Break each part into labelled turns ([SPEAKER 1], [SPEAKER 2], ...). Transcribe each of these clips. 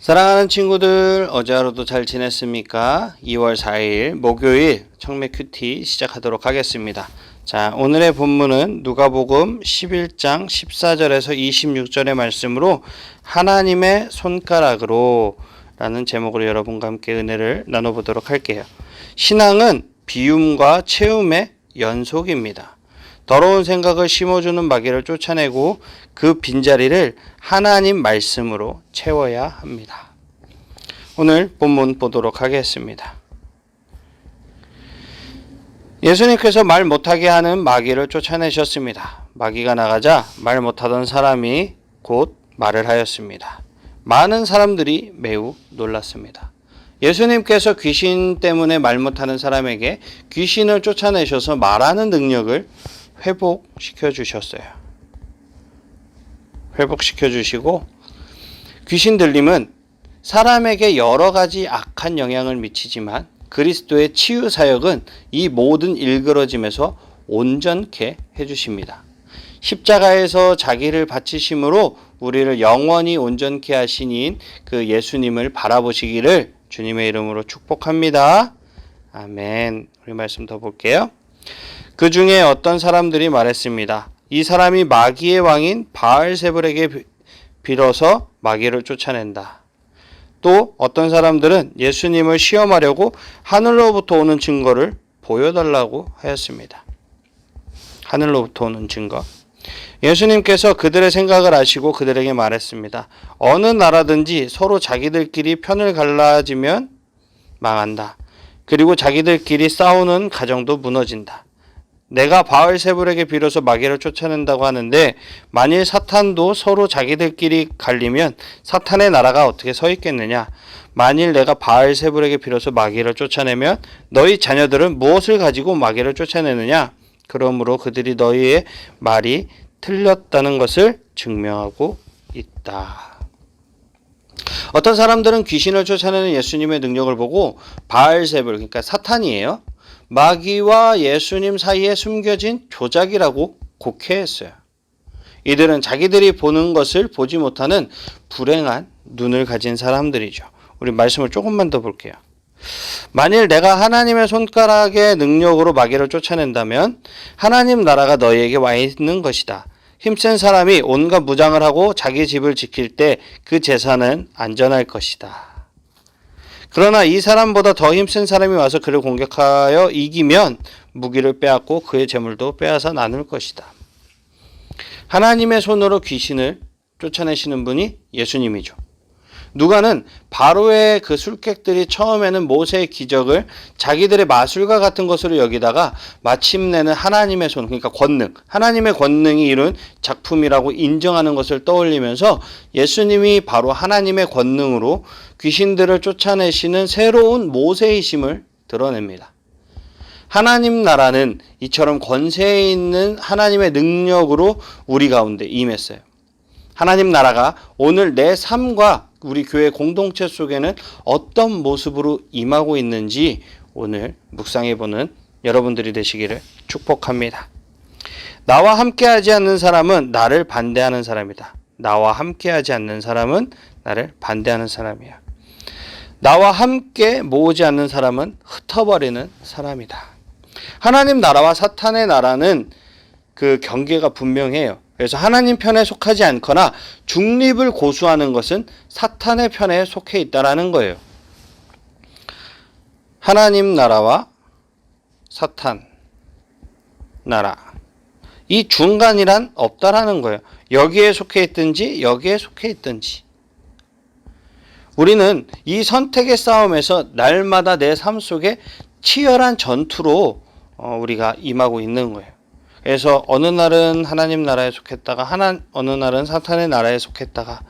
[SPEAKER 1] 사랑하는 친구들, 어제 하루도 잘 지냈습니까? 2월 4일 목요일 청매 큐티 시작하도록 하겠습니다. 자, 오늘의 본문은 누가복음 11장 14절에서 26절의 말씀으로 하나님의 손가락으로 라는 제목으로 여러분과 함께 은혜를 나눠보도록 할게요. 신앙은 비움과 채움의 연속입니다. 더러운 생각을 심어주는 마귀를 쫓아내고 그 빈자리를 하나님 말씀으로 채워야 합니다. 오늘 본문 보도록 하겠습니다. 예수님께서 말 못하게 하는 마귀를 쫓아내셨습니다. 마귀가 나가자 말 못하던 사람이 곧 말을 하였습니다. 많은 사람들이 매우 놀랐습니다. 예수님께서 귀신 때문에 말 못하는 사람에게 귀신을 쫓아내셔서 말하는 능력을 회복시켜 주셨어요. 회복시켜 주시고 귀신 들림은 사람에게 여러 가지 악한 영향을 미치지만 그리스도의 치유 사역은 이 모든 일그러짐에서 온전케 해 주십니다. 십자가에서 자기를 바치심으로 우리를 영원히 온전케 하시닌 그 예수님을 바라보시기를 주님의 이름으로 축복합니다. 아멘. 우리 말씀 더 볼게요. 그 중에 어떤 사람들이 말했습니다. 이 사람이 마귀의 왕인 바알세불에게 비- 빌어서 마귀를 쫓아낸다. 또 어떤 사람들은 예수님을 시험하려고 하늘로부터 오는 증거를 보여달라고 하였습니다. 하늘로부터 오는 증거. 예수님께서 그들의 생각을 아시고 그들에게 말했습니다. 어느 나라든지 서로 자기들끼리 편을 갈라지면 망한다. 그리고 자기들끼리 싸우는 가정도 무너진다. 내가 바알세불에게 빌어서 마귀를 쫓아낸다고 하는데 만일 사탄도 서로 자기들끼리 갈리면 사탄의 나라가 어떻게 서 있겠느냐? 만일 내가 바알세불에게 빌어서 마귀를 쫓아내면 너희 자녀들은 무엇을 가지고 마귀를 쫓아내느냐? 그러므로 그들이 너희의 말이 틀렸다는 것을 증명하고 있다. 어떤 사람들은 귀신을 쫓아내는 예수님의 능력을 보고 바알세불 그러니까 사탄이에요. 마귀와 예수님 사이에 숨겨진 조작이라고 곡해했어요. 이들은 자기들이 보는 것을 보지 못하는 불행한 눈을 가진 사람들이죠. 우리 말씀을 조금만 더 볼게요. 만일 내가 하나님의 손가락의 능력으로 마귀를 쫓아낸다면 하나님 나라가 너희에게 와 있는 것이다. 힘센 사람이 온갖 무장을 하고 자기 집을 지킬 때 그 재산은 안전할 것이다. 그러나 이 사람보다 더 힘센 사람이 와서 그를 공격하여 이기면 무기를 빼앗고 그의 재물도 빼앗아 나눌 것이다. 하나님의 손으로 귀신을 쫓아내시는 분이 예수님이죠. 누가는 바로의 그 술객들이 처음에는 모세의 기적을 자기들의 마술과 같은 것으로 여기다가 마침내는 하나님의 손, 그러니까 권능, 하나님의 권능이 이룬 작품이라고 인정하는 것을 떠올리면서 예수님이 바로 하나님의 권능으로 귀신들을 쫓아내시는 새로운 모세이심을 드러냅니다. 하나님 나라는 이처럼 권세 있는 하나님의 능력으로 우리 가운데 임했어요. 하나님 나라가 오늘 내 삶과 우리 교회 공동체 속에는 어떤 모습으로 임하고 있는지 오늘 묵상해 보는 여러분들이 되시기를 축복합니다. 나와 함께하지 않는 사람은 나를 반대하는 사람이다. 나와 함께하지 않는 사람은 나를 반대하는 사람이야. 나와 함께 모으지 않는 사람은 흩어버리는 사람이다. 하나님 나라와 사탄의 나라는 그 경계가 분명해요. 그래서 하나님 편에 속하지 않거나 중립을 고수하는 것은 사탄의 편에 속해 있다라는 거예요. 하나님 나라와 사탄 나라 이 중간이란 없다라는 거예요. 여기에 속해 있든지 여기에 속해 있든지 우리는 이 선택의 싸움에서 날마다 내 삶 속에 치열한 전투로 어, 우리가 임하고 있는 거예요. 그래서 어느 날은 하나님 나라에 속했다가 하나 어느 날은 사탄의 나라에 속했다가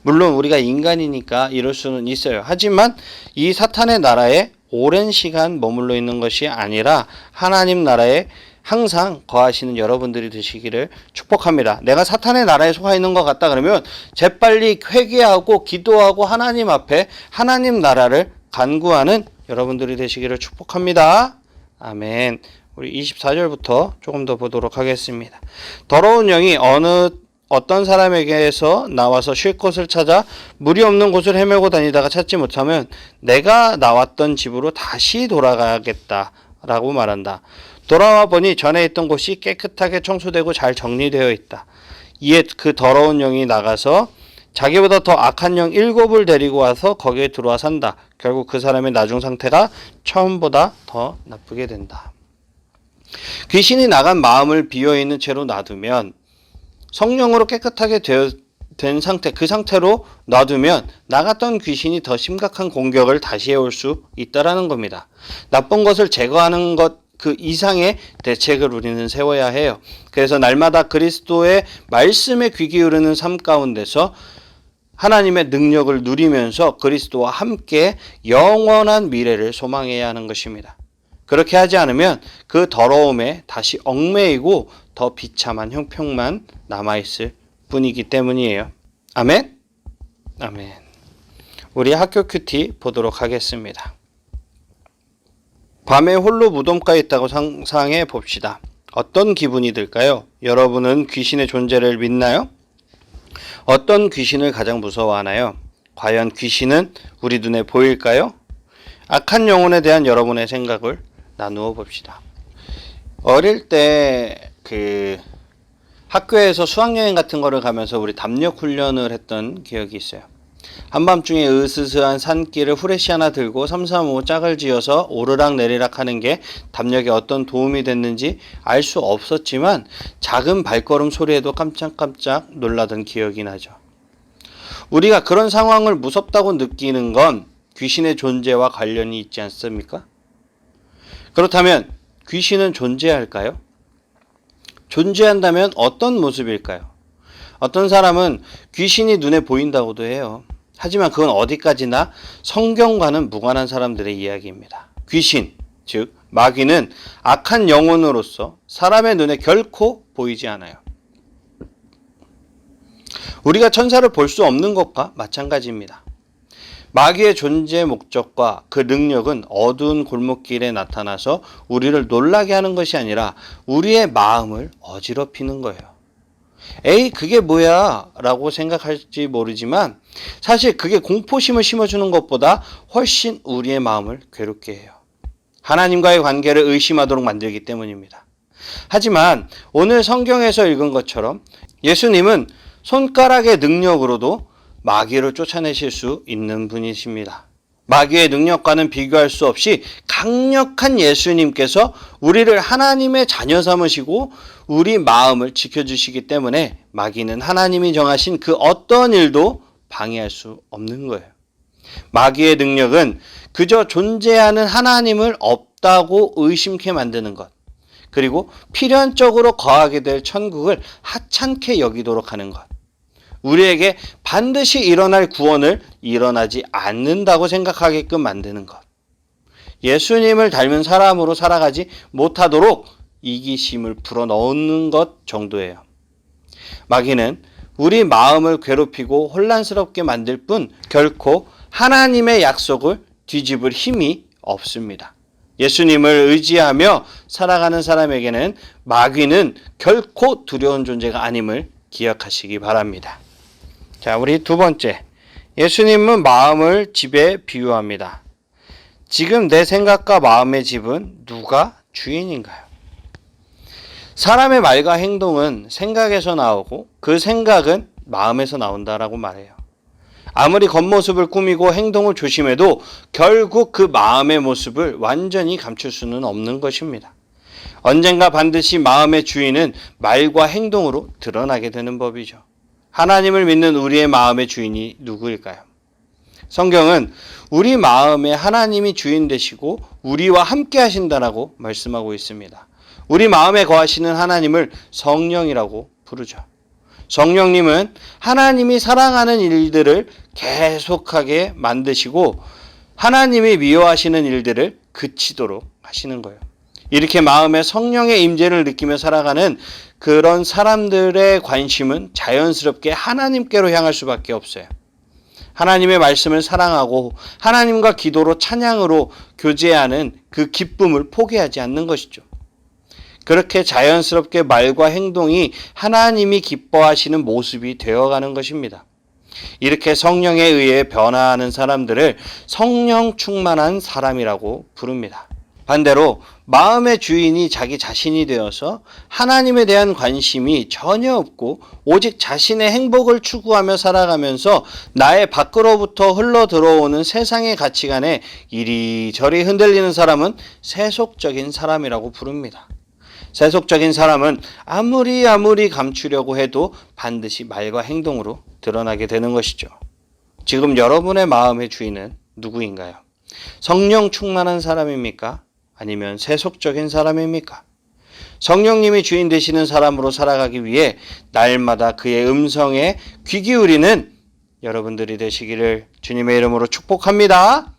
[SPEAKER 1] 물론 우리가 인간이니까 이럴 수는 있어요. 하지만 이 사탄의 나라에 오랜 시간 머물러 있는 것이 아니라 하나님 나라에 항상 거하시는 여러분들이 되시기를 축복합니다. 내가 사탄의 나라에 속하 있는 것 같다 그러면 재빨리 회개하고 기도하고 하나님 앞에 하나님 나라를 간구하는 여러분들이 되시기를 축복합니다. 아멘. 우리 24절부터 조금 더 보도록 하겠습니다. 더러운 영이 어느 어떤 사람에게서 나와서 쉴 곳을 찾아 물이 없는 곳을 헤매고 다니다가 찾지 못하면 내가 나왔던 집으로 다시 돌아가겠다 라고 말한다. 돌아와 보니 전에 있던 곳이 깨끗하게 청소되고 잘 정리되어 있다. 이에 그 더러운 영이 나가서 자기보다 더 악한 영 일곱을 데리고 와서 거기에 들어와 산다. 결국 그 사람의 나중 상태가 처음보다 더 나쁘게 된다. 귀신이 나간 마음을 비어 있는 채로 놔두면 성령으로 깨끗하게 되어 된 상태, 그 상태로 놔두면 나갔던 귀신이 더 심각한 공격을 다시 해올 수 있다라는 겁니다. 나쁜 것을 제거하는 것 그 이상의 대책을 우리는 세워야 해요. 그래서 날마다 그리스도의 말씀에 귀 기울이는 삶 가운데서 하나님의 능력을 누리면서 그리스도와 함께 영원한 미래를 소망해야 하는 것입니다. 그렇게 하지 않으면 그 더러움에 다시 얽매이고 더 비참한 형평만 남아있을 뿐이기 때문이에요. 아멘? 아멘. 우리 학교 큐티 보도록 하겠습니다. 밤에 홀로 무덤가에 있다고 상상해 봅시다. 어떤 기분이 들까요? 여러분은 귀신의 존재를 믿나요? 어떤 귀신을 가장 무서워하나요? 과연 귀신은 우리 눈에 보일까요? 악한 영혼에 대한 여러분의 생각을 나누어 봅시다. 어릴 때 그 학교에서 수학여행 같은 거를 가면서 우리 담력 훈련을 했던 기억이 있어요. 한밤중에 으스스한 산길을 후레쉬 하나 들고 삼삼오오 짝을 지어서 오르락 내리락 하는 게 담력에 어떤 도움이 됐는지 알 수 없었지만 작은 발걸음 소리에도 깜짝깜짝 놀라던 기억이 나죠. 우리가 그런 상황을 무섭다고 느끼는 건 귀신의 존재와 관련이 있지 않습니까? 그렇다면 귀신은 존재할까요? 존재한다면 어떤 모습일까요? 어떤 사람은 귀신이 눈에 보인다고도 해요. 하지만 그건 어디까지나 성경과는 무관한 사람들의 이야기입니다. 귀신, 즉, 마귀는 악한 영혼으로서 사람의 눈에 결코 보이지 않아요. 우리가 천사를 볼 수 없는 것과 마찬가지입니다. 마귀의 존재 목적과 그 능력은 어두운 골목길에 나타나서 우리를 놀라게 하는 것이 아니라 우리의 마음을 어지럽히는 거예요. 에이, 그게 뭐야? 라고 생각할지 모르지만 사실 그게 공포심을 심어주는 것보다 훨씬 우리의 마음을 괴롭게 해요. 하나님과의 관계를 의심하도록 만들기 때문입니다. 하지만 오늘 성경에서 읽은 것처럼 예수님은 손가락의 능력으로도 마귀를 쫓아내실 수 있는 분이십니다. 마귀의 능력과는 비교할 수 없이 강력한 예수님께서 우리를 하나님의 자녀 삼으시고 우리 마음을 지켜주시기 때문에 마귀는 하나님이 정하신 그 어떤 일도 방해할 수 없는 거예요. 마귀의 능력은 그저 존재하는 하나님을 없다고 의심케 만드는 것. 그리고 필연적으로 거하게 될 천국을 하찮게 여기도록 하는 것. 우리에게 반드시 일어날 구원을 일어나지 않는다고 생각하게끔 만드는 것. 예수님을 닮은 사람으로 살아가지 못하도록 이기심을 불어 넣는 것 정도예요. 마귀는 우리 마음을 괴롭히고 혼란스럽게 만들 뿐 결코 하나님의 약속을 뒤집을 힘이 없습니다. 예수님을 의지하며 살아가는 사람에게는 마귀는 결코 두려운 존재가 아님을 기억하시기 바랍니다. 자, 우리 두 번째. 예수님은 마음을 집에 비유합니다. 지금 내 생각과 마음의 집은 누가 주인인가요? 사람의 말과 행동은 생각에서 나오고 그 생각은 마음에서 나온다라고 말해요. 아무리 겉모습을 꾸미고 행동을 조심해도 결국 그 마음의 모습을 완전히 감출 수는 없는 것입니다. 언젠가 반드시 마음의 주인은 말과 행동으로 드러나게 되는 법이죠. 하나님을 믿는 우리의 마음의 주인이 누구일까요? 성경은 우리 마음에 하나님이 주인 되시고 우리와 함께 하신다라고 말씀하고 있습니다. 우리 마음에 거하시는 하나님을 성령이라고 부르죠. 성령님은 하나님이 사랑하는 일들을 계속하게 만드시고 하나님이 미워하시는 일들을 그치도록 하시는 거예요. 이렇게 마음에 성령의 임재를 느끼며 살아가는 그런 사람들의 관심은 자연스럽게 하나님께로 향할 수밖에 없어요. 하나님의 말씀을 사랑하고 하나님과 기도로 찬양으로 교제하는 그 기쁨을 포기하지 않는 것이죠. 그렇게 자연스럽게 말과 행동이 하나님이 기뻐하시는 모습이 되어가는 것입니다. 이렇게 성령에 의해 변화하는 사람들을 성령 충만한 사람이라고 부릅니다. 반대로 마음의 주인이 자기 자신이 되어서 하나님에 대한 관심이 전혀 없고 오직 자신의 행복을 추구하며 살아가면서 나의 밖으로부터 흘러 들어오는 세상의 가치관에 이리저리 흔들리는 사람은 세속적인 사람이라고 부릅니다. 세속적인 사람은 아무리 아무리 감추려고 해도 반드시 말과 행동으로 드러나게 되는 것이죠. 지금 여러분의 마음의 주인은 누구인가요? 성령 충만한 사람입니까? 아니면 세속적인 사람입니까? 성령님이 주인 되시는 사람으로 살아가기 위해 날마다 그의 음성에 귀 기울이는 여러분들이 되시기를 주님의 이름으로 축복합니다.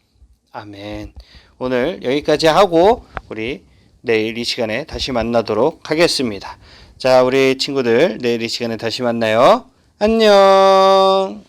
[SPEAKER 1] 아멘. 오늘 여기까지 하고 우리 내일 이 시간에 다시 만나도록 하겠습니다. 자, 우리 친구들 내일 이 시간에 다시 만나요. 안녕.